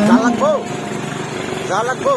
যা লাগবো যা লাগবো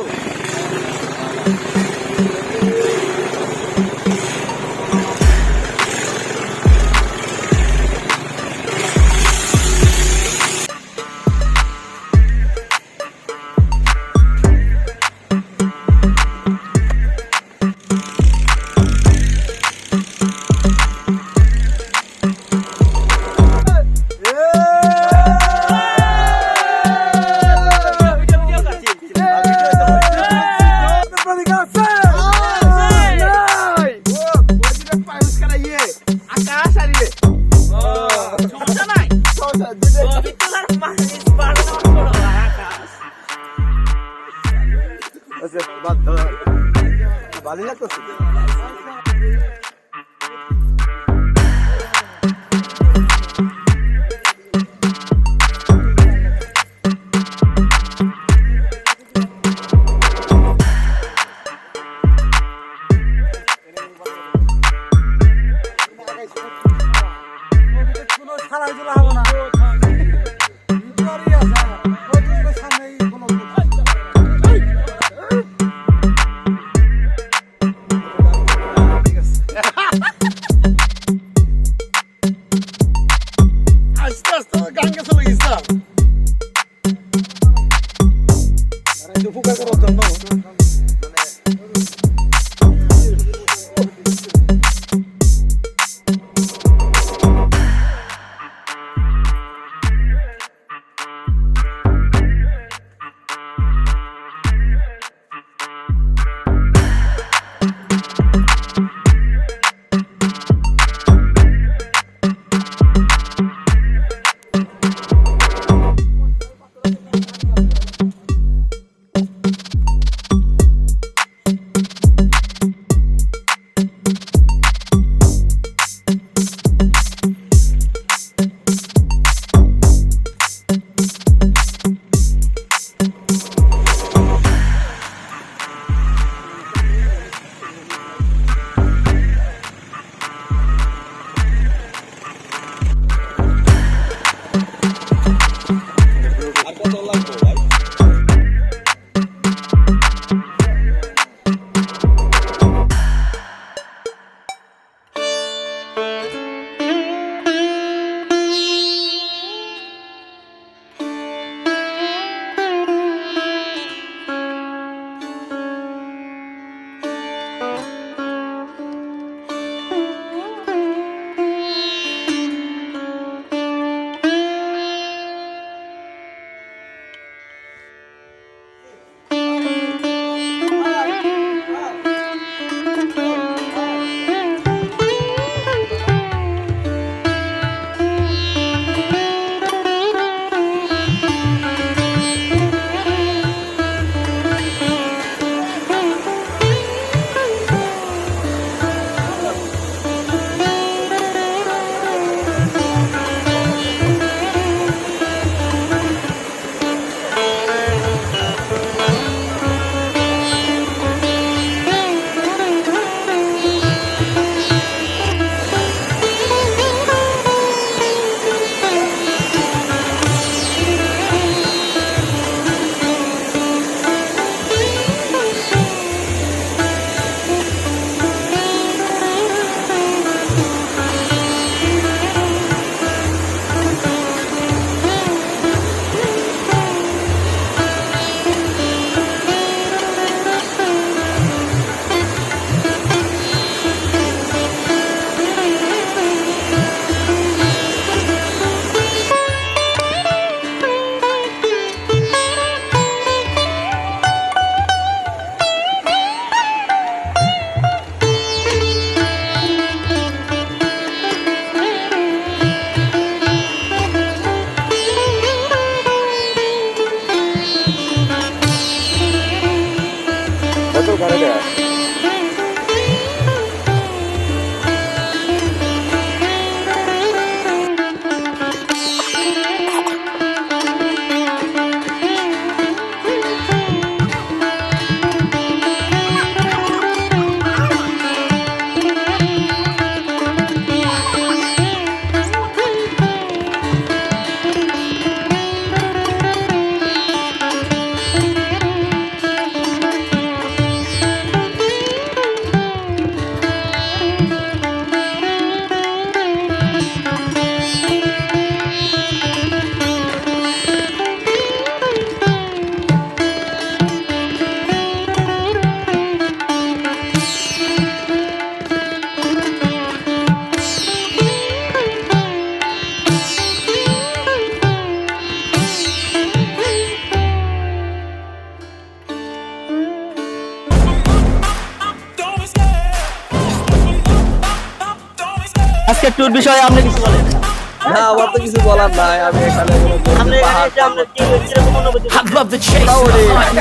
আজকে ট্যুর বিষয়ে আপনি কিছু বলেন না আমার তো কিছু বলার নাই আমি এখানে কোনো আপনি এখানে এসে আপনার কি কিরকম অনুভূতি I love the chase.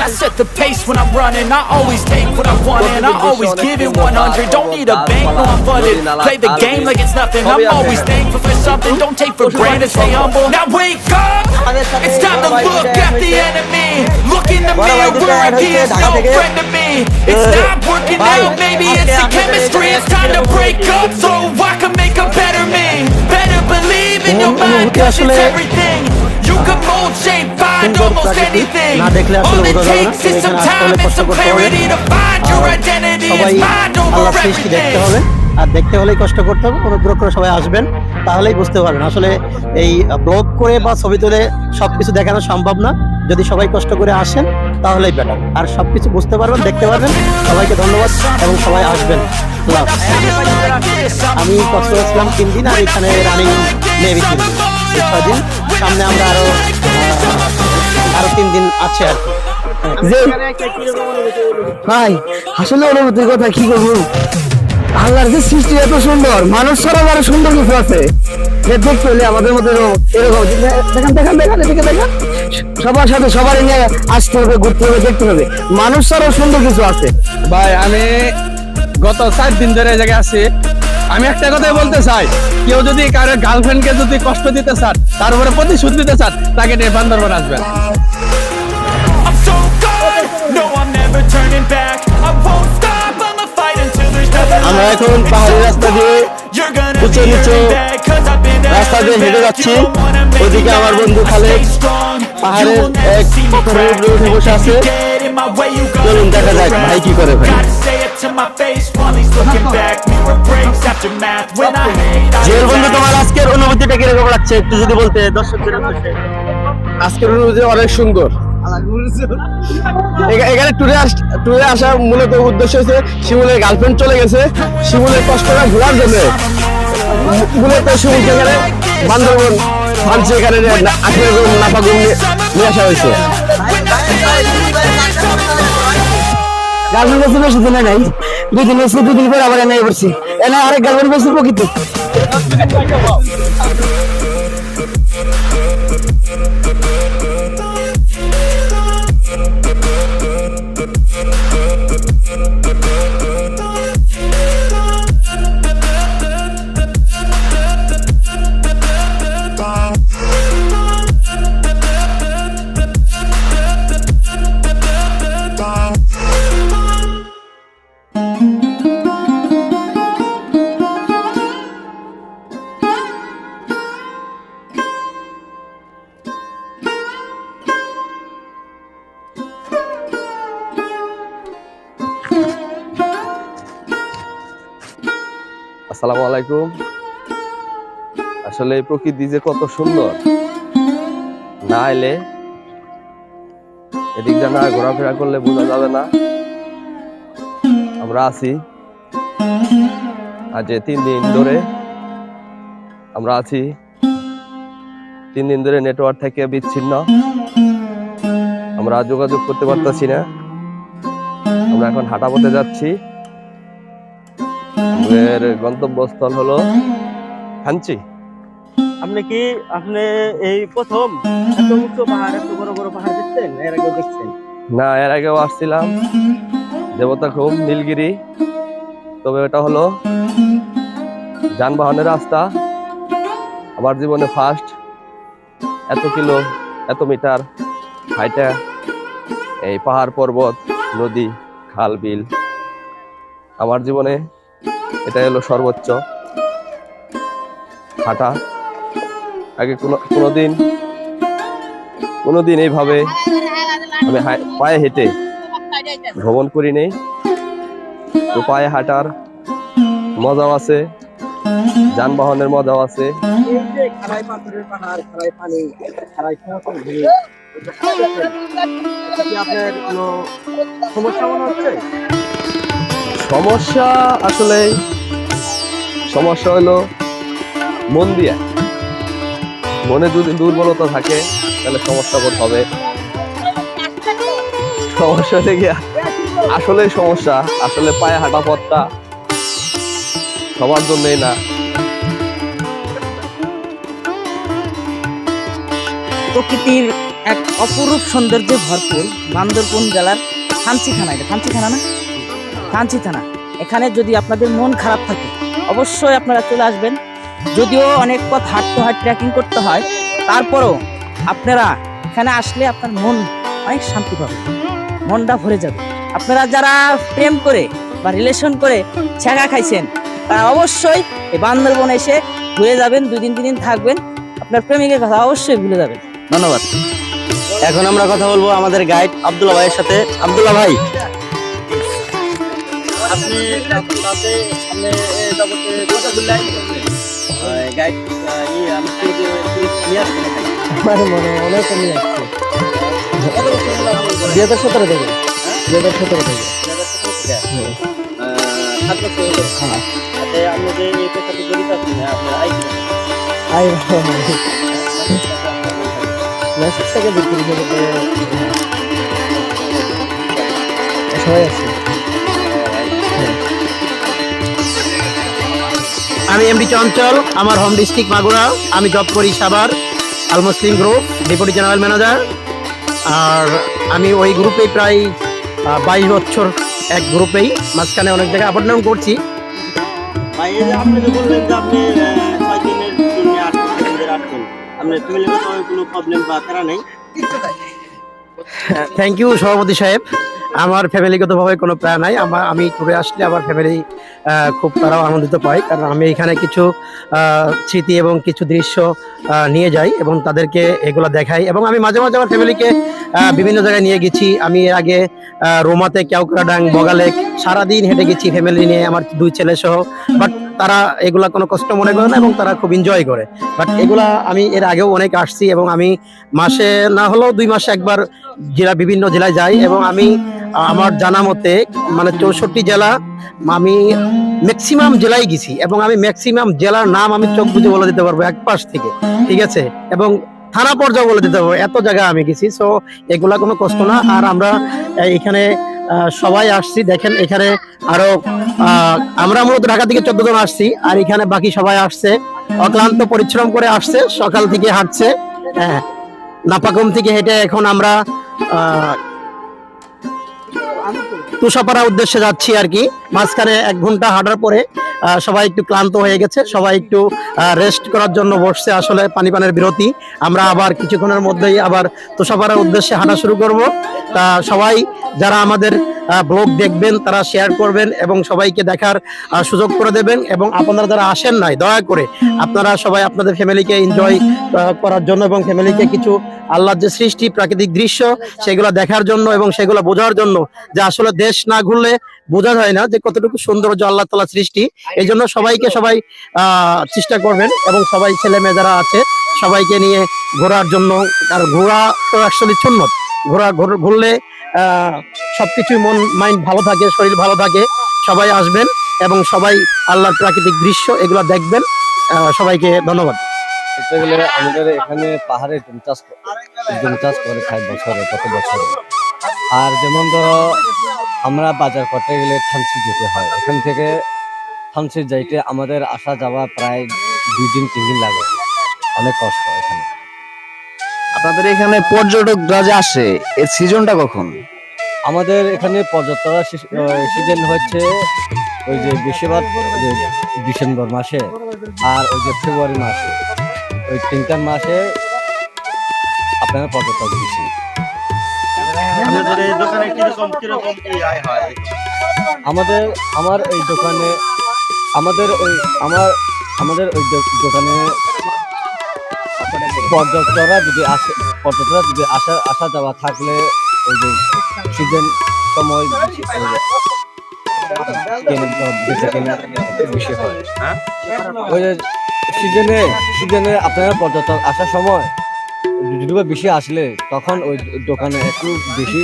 I set the pace when I'm running. I always take what I want and I always give it 100. Don't need a bank, no I'm funded. Play the game like it's nothing. I'm always thankful for something. Don't take for granted. Stay humble. Now wake up. It's time to look at the enemy. Look in the mirror if he is no friend to me. It's not working out. Maybe it's the chemistry. It's time to break up so I can make a better me. Better believe in your mind cause it's everything. You can mold, shape, find almost anything. All it takes is some time and some clarity to find your identity. It's mind over everything. আর দেখতে হলেই কষ্ট করতে হবে অনুগ্রহ করে সবাই আসবেন তাহলেই বুঝতে পারবেন আসলে এই ব্লগ করে বা ছবি তুলে সবকিছু দেখানো সম্ভব না যদি সবাই কষ্ট করে আসেন তাহলেই বেটার আর সবকিছু বুঝতে পারবেন, দেখতে পারবেন। সবাইকে ধন্যবাদ এবং সবাই আসবেন। আমি কষ্ট করেছিলাম তিন দিন আর এখানে রানিং নেভি তিন দিন। সামনে আমরা আরও আরও তিন দিন আছে আর ভাই আসলে অনুভূতির কথা, কি বলব আল্লাহর যে সৃষ্টি এত সুন্দর, মানুষ আরও সুন্দর কিছু আছে। দেখতে হলে আমাদের মধ্যে এরকম দেখেন দেখেন দেখেন, এদিকে দেখেন। সবার সাথে সবারই নিয়ে আসতে হবে ঘুরতে হবে দেখতে হবে। মানুষ ছাড়াও সুন্দর কিছু আছে। ভাই আমি গত চার দিন ধরে এই জায়গায় আছি। আমি একটা কথাই বলতে চাই কেউ যদি কারোর গার্লফ্রেন্ডকে যদি কষ্ট দিতে চান তার উপরে প্রতিশোধ দিতে চান তাকে নিয়ে বান্দরবান আসবেন। আমরা এখন পাহাড়ি রাস্তা দিয়ে উঁচু নিচু রাস্তা দিয়ে হেঁটে যাচ্ছি। ওদিকে আমার বন্ধু strong. পাহাড়ের এক পাথরের. বসে আছে। চলুন দেখা যাক ভাই কি করে ভাই। জেল বন্ধু তোমার আজকের অনুভূতিটা কীরকম লাগছে? একটু যদি বলতে দর্শকদের আজকের অনুভূতি অনেক সুন্দর। এখানে ট্যুরে আস ট্যুরে আসা মূলত উদ্দেশ্য হচ্ছে শিমুলের গার্লফ্রেন্ড চলে গেছে। শিমুলের কষ্টটা ভোলার জন্য। মূলত শিমুলকে এখানে বান্দরবন ফানছে এখানে আঠেরো জন নাপা নিয়ে নিয়ে আসা হয়েছে। গার্লফ্রেন্ড বেশি বেশি দিনে নাই। দুই দিন এসে দুই দিন পরে আবার এনে পড়ছি এনে আরেক গার্লফ্রেন্ড বেশি প্রকৃত। আলাইকুম। আসলে এই প্রকৃতি যে কত সুন্দর। না এলে এদিকটা না ঘোরাফেরা করলে বোঝা যাবে না। আমরা আছি আজ তিন দিন ধরে আমরা আছি। তিন দিন ধরে নেটওয়ার্ক থেকে বিচ্ছিন্ন। আমরা যোগাযোগ করতে পারতেছি না। আমরা এখন হাঁটা পথে যাচ্ছি। আমাদের গন্তব্যস্থল হলো খাঞ্চি। আপনি কি আপনি এই প্রথম এত উচ্চ পাহাড় এত বড় বড় পাহাড় দেখছেন? এর আগেও দেখছেন? না এর আগেও আসছিলাম। দেবতা খুম নীলগিরি। তবে এটা হলো যানবাহনের রাস্তা। আমার জীবনে ফার্স্ট এত কিলো এত মিটার হাইটা এই পাহাড় পর্বত নদী খাল বিল। আমার জীবনে এটা হলো সর্বোচ্চ। হাঁটা। আগে কোনো, কোনোদিন কোনোদিন এইভাবে আমি পায়ে হেঁটে ভ্রমণ করি নেই তো পায়ে হাঁটার মজাও আছে, যানবাহনের মজাও আছে। আপনার কোনো সমস্যা মনে হচ্ছে? সমস্যা আসলে, সমস্যা হলো মন দিয়ে। মনে যদি দুর্বলতা থাকে, তাহলে সমস্যা করতে হবে। সমস্যা থেকে আসলে সমস্যা, আসলে পায়ে হাঁটা পথটা সবার জন্যই না। প্রকৃতির এক অপরূপ সৌন্দর্যে ভরপুর বান্দরবন জেলার থানচি থানা এটা। থানচি থানা না? থানচি থানা এখানে যদি আপনাদের মন খারাপ থাকে, অবশ্যই আপনারা চলে আসবেন। যদিও অনেক পথ হাঁটতে হয় ট্রেকিং করতে হয়, তারপরও আপনারা এখানে আসলে আপনার মন অনেক শান্তি পাবে, মনটা ভরে যাবে। আপনারা যারা প্রেম করে বা রিলেশন করে ছেঁকা খাইছেন, তারা অবশ্যই এই বান্দরবন এসে ঘুরে যাবেন দুই দিন তিন দিন থাকবেন। আপনার প্রেমিকের কথা অবশ্যই ভুলে যাবেন। ধন্যবাদ। এখন আমরা কথা বলব আমাদের গাইড আবদুল্লা ভাইয়ের সাথে। আব্দুল্লাহ ভাই। আপনি তাতে আপনি এ জগতে কথা বললেন গাইড ই আমি কি যে নিয়ে আসবেন এখানে? আমার মনে অনেক কমে যাচ্ছে কত বছর হলো আপনি করে? দুই হাজার সতেরো থেকে। দুই হাজার সতেরো থেকে। সাত বছর হলো। তাতে আপনি যে এই পেশাতে জড়িত আছেন আপনার আই আই মেসেজ থেকে বিক্রি করতে সবাই আছে। আমি এমডি চঞ্চল আমার হোম ডিস্ট্রিক্ট মাগুরা। আমি জব করি Saber Al Muslim group deputy general manager আর আমি ওই গ্রুপে প্রায় বাইশ বছর এক গ্রুপেই মাঝখানে অনেক জায়গায় ডাউন করছি। আপনি তারা নেই? থ্যাংক ইউ সভাপতি সাহেব। আমার ফ্যামিলিগতভাবে কোনো প্ল্যান নাই। আমার, আমি ট্যুরে আসলে আমার ফ্যামিলি খুব তারাও আনন্দিত পায়। কারণ আমি এখানে কিছু স্মৃতি এবং কিছু দৃশ্য নিয়ে যাই এবং তাদেরকে এগুলো দেখাই এবং আমি মাঝে মাঝে আমার ফ্যামিলিকে বিভিন্ন জায়গায় নিয়ে গেছি। আমি এর আগে রোমাতে, কেওকরাডাং, বগালেক সারাদিন হেঁটে গেছি ফ্যামিলি নিয়ে, আমার দুই ছেলে সহ। বাট তারা এগুলা কোনো কষ্ট মনে করে না এবং তারা খুব এনজয় করে। বাট এগুলা আমি এর আগেও অনেক আসছি এবং আমি মাসে না হলেও দুই মাসে একবার জেলা, বিভিন্ন জেলায় যাই এবং আমি আমার জানা মতে মানে চৌষট্টি জেলা আমি ম্যাক্সিমাম জেলায় গেছি এবং আমি ম্যাক্সিমাম জেলার নাম আমি চোখ বুঝে বলে দিতে পারব এক পাশ থেকে, ঠিক আছে? এবং থানা পর্যায়ে বলে দিতে পারব, এত জায়গায় আমি গেছি সো এগুলা কোনো কষ্ট না। আর আমরা এখানে সবাই আসছি, দেখেন এখানে আরও আমরা মূলত ঢাকা থেকে চোদ্দ জন আসছি, আর এখানে বাকি সবাই আসছে। অক্লান্ত পরিশ্রম করে আসছে, সকাল থেকে হাঁটছে হ্যাঁ। নাপাকম থেকে হেঁটে এখন আমরা তুষাপাড়া উদ্দেশ্যে যাচ্ছি আর কি। মাঝখানে এক ঘণ্টা হাঁটার পরে সবাই একটু ক্লান্ত হয়ে গেছে, সবাই একটু রেস্ট করার জন্য বসছে আসলে পানি পানের বিরতি। আমরা আবার কিছুক্ষণের মধ্যেই আবার তুষাপাড়ার উদ্দেশ্যে হাঁটা শুরু করব। তা সবাই, যারা আমাদের ব্লগ দেখবেন, তারা শেয়ার করবেন এবং সবাইকে দেখার সুযোগ করে দেবেন এবং আপনারা যারা আসেন নাই, দয়া করে আপনারা সবাই আপনাদের ফ্যামিলিকে এনজয় করার জন্য এবং ফ্যামিলিকে কিছু আল্লাহর যে সৃষ্টি, প্রাকৃতিক দৃশ্য, সেগুলো দেখার জন্য এবং সেগুলো বোঝার জন্য যে আসলে দেশ না ঘুরলে বোঝা যায় না যে কতটুকু সৌন্দর্য আল্লাহ তালা সৃষ্টি। এই জন্য সবাইকে সবাই চেষ্টা করবেন এবং সবাই ছেলে মেয়ে যারা আছে, সবাইকে নিয়ে ঘোরার জন্য। আর ঘোরা তো সুন্নত। ঘোরা, ঘুরলে সবকিছুই মন মাইন্ড ভালো থাকে, শরীর ভালো থাকে। সবাই আসবেন এবং সবাই আল্লাহর প্রাকৃতিক দৃশ্য এগুলো দেখবেন। সবাইকে ধন্যবাদ। আমাদের এখানে পাহাড়ে জুম চাষ জুম চাষ করে খাই বছরে কত বছরে। আর যেমন ধরো, আমরা বাজার করতে গেলে থানসি যেতে হয়। এখান থেকে থানসি যাইতে আমাদের আসা যাওয়া প্রায় দুই দিন, তিন দিন লাগে। অনেক কষ্ট এখানে। আপনাদের এখানে পর্যটকরা যে আসে এর সিজনটা কখন? আমাদের এখানে পর্যটকরা সিজন হচ্ছে ওই যে বেশিরভাগ ডিসেম্বর মাসে আর ওই যে ফেব্রুয়ারি মাসে। ওই তিনটার মাসে আপনারা পর্যটক বেশি হয়? আমাদের আমার এই দোকানে আমাদের ওই আমার আমাদের ওই দোকানে পর্যটকরা যদি আসে পর্যটকরা যদি আসা আসা যাওয়া থাকলে ওই যে সিজন সময় হয়। ওই যে সিজনে সিজনে আপনারা পর্যটক আসার সময় যদি বেশি আসলে তখন ওই দোকানে একটু বেশি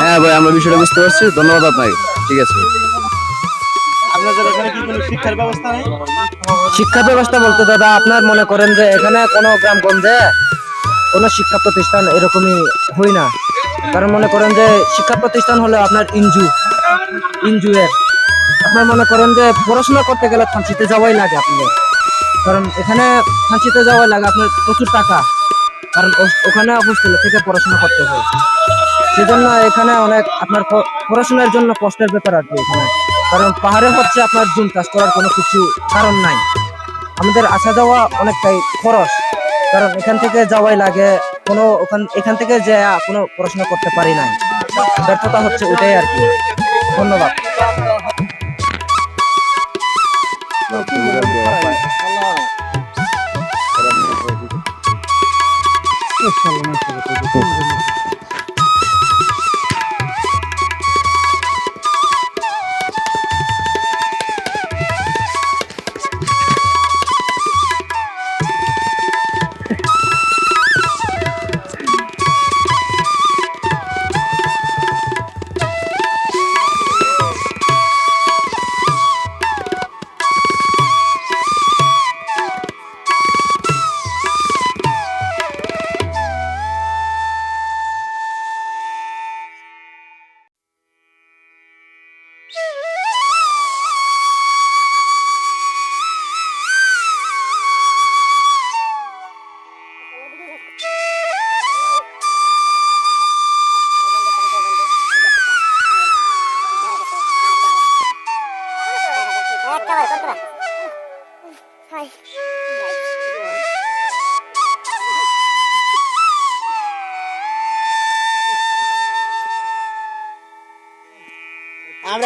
হ্যাঁ ভাই আমরা বিষয়টা বুঝতে পারছি। ধন্যবাদ আপনাকে। ঠিক আছে। শিক্ষা ব্যবস্থা বলতে দাদা, আপনার মনে করেন যে এখানে কোনো গ্রামগঞ্জে কোনো শিক্ষা প্রতিষ্ঠান এরকমই হয় না। কারণ মনে করেন যে শিক্ষা প্রতিষ্ঠান হলো আপনার ইনজু ইনজু এর। আপনার মনে করেন যে পড়াশোনা করতে গেলে ফাঁসিতে যাওয়াই লাগে আপনাদের। কারণ এখানে ফাঁসিতে যাওয়াই লাগে, আপনার প্রচুর টাকা। কারণ ওখানে হোস্টেলে থেকে পড়াশোনা করতে হয়। সেজন্য এখানে অনেক আপনার পড়াশোনার জন্য কষ্টের ব্যাপার আর কি এখানে। কারণ পাহাড়ে হচ্ছে আপনার জুম কাজ করার কোনো কিছু কারণ নাই। আমাদের আসা যাওয়া অনেকটাই খরচ, কারণ এখান থেকে যাওয়াই লাগে, কোনো ওখান, এখান থেকে যে কোনো পড়াশোনা করতে পারি নাই। ব্যর্থতা হচ্ছে ওটাই আর কি। ধন্যবাদ।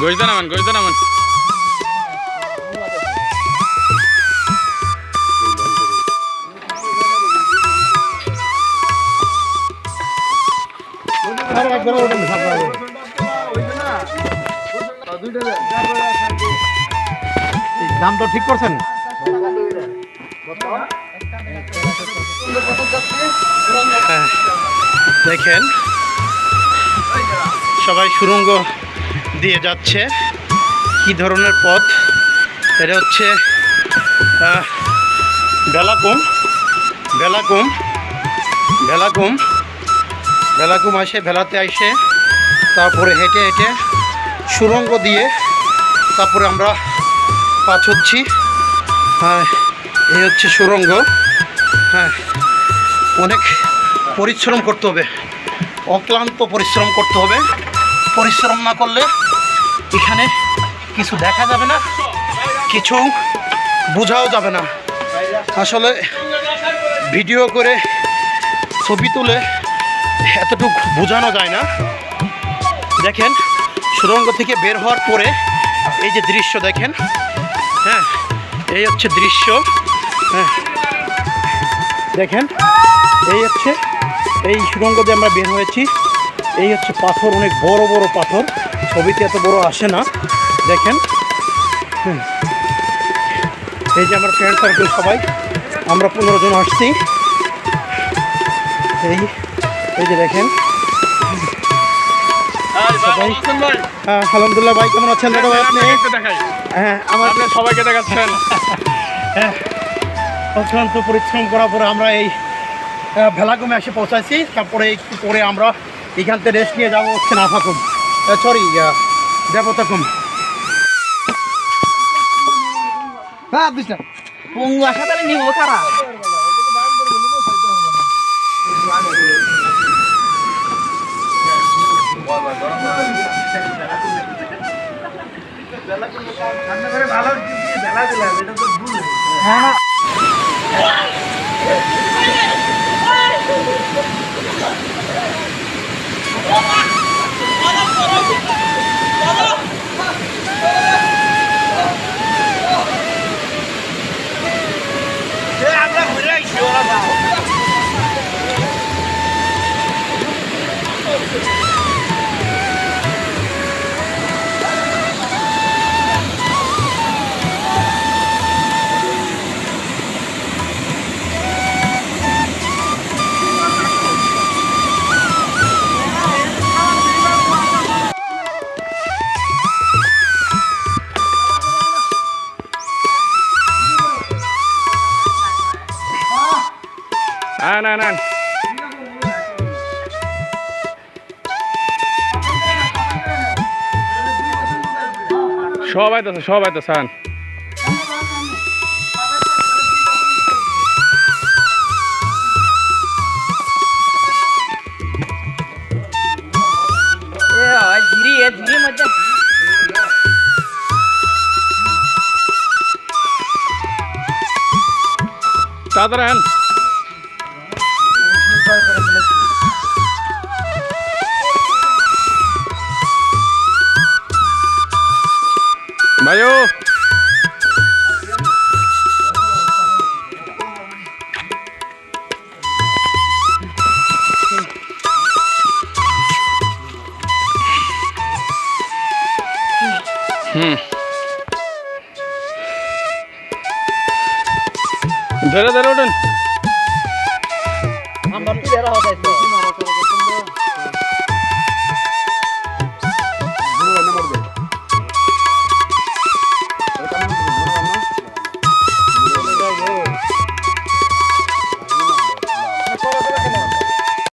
গজদা নামান গজদা নামান। দাম তো ঠিক করছেন? দেখেন সবাই সুরঙ্গ দিয়ে যাচ্ছে। কি ধরনের পথ? এটা হচ্ছে বেলাকুম। বেলাকুম। বেলাকুম। বেলাকুম আসে ভেলাতে আসে, তারপরে হেঁটে হেঁটে সুরঙ্গ দিয়ে তারপরে আমরা পাছ হচ্ছি। হ্যাঁ এই হচ্ছে সুরঙ্গ। হ্যাঁ অনেক পরিশ্রম করতে হবে। অক্লান্ত পরিশ্রম করতে হবে। পরিশ্রম না করলে এখানে কিছু দেখা যাবে না, কিছু বোঝাও যাবে না। আসলে ভিডিও করে ছবি তুলে এতটুকু বোঝানো যায় না। দেখেন, সুরঙ্গ থেকে বের হওয়ার পরে এই যে দৃশ্য দেখেন হ্যাঁ এই হচ্ছে দৃশ্য হ্যাঁ। দেখেন, এই হচ্ছে, এই সুরঙ্গ দিয়ে আমরা বের হয়েছি, এই হচ্ছে পাথর, অনেক বড় বড় পাথর। ছবিতে এত বড় আসে না। দেখেন। এই যে আমার ফ্রেন্ড সার্কেল সবাই আমরা পনেরো জন আসছি। এই এই যে দেখেন। ভাই হ্যাঁ, আলহামদুলিল্লাহ ভাই কেমন আছেন দাদা ভাই আপনি? হ্যাঁ আমার সবাইকে দেখাচ্ছেন। হ্যাঁ অক্লান্ত পরিশ্রম করার পরে আমরা এই ভেলাকুমে এসে পৌঁছাইছি। তারপরে একটু পরে আমরা এখান থেকে রেস্ট নিয়ে যাব হচ্ছে নাফাকুম। সরি দেবতাকুম হ্যাঁ দিস না পঙ্গু আসা তাহলে নিব কারা হ্যাঁ না আন আন আন সবাই তো সবাই তো সান এ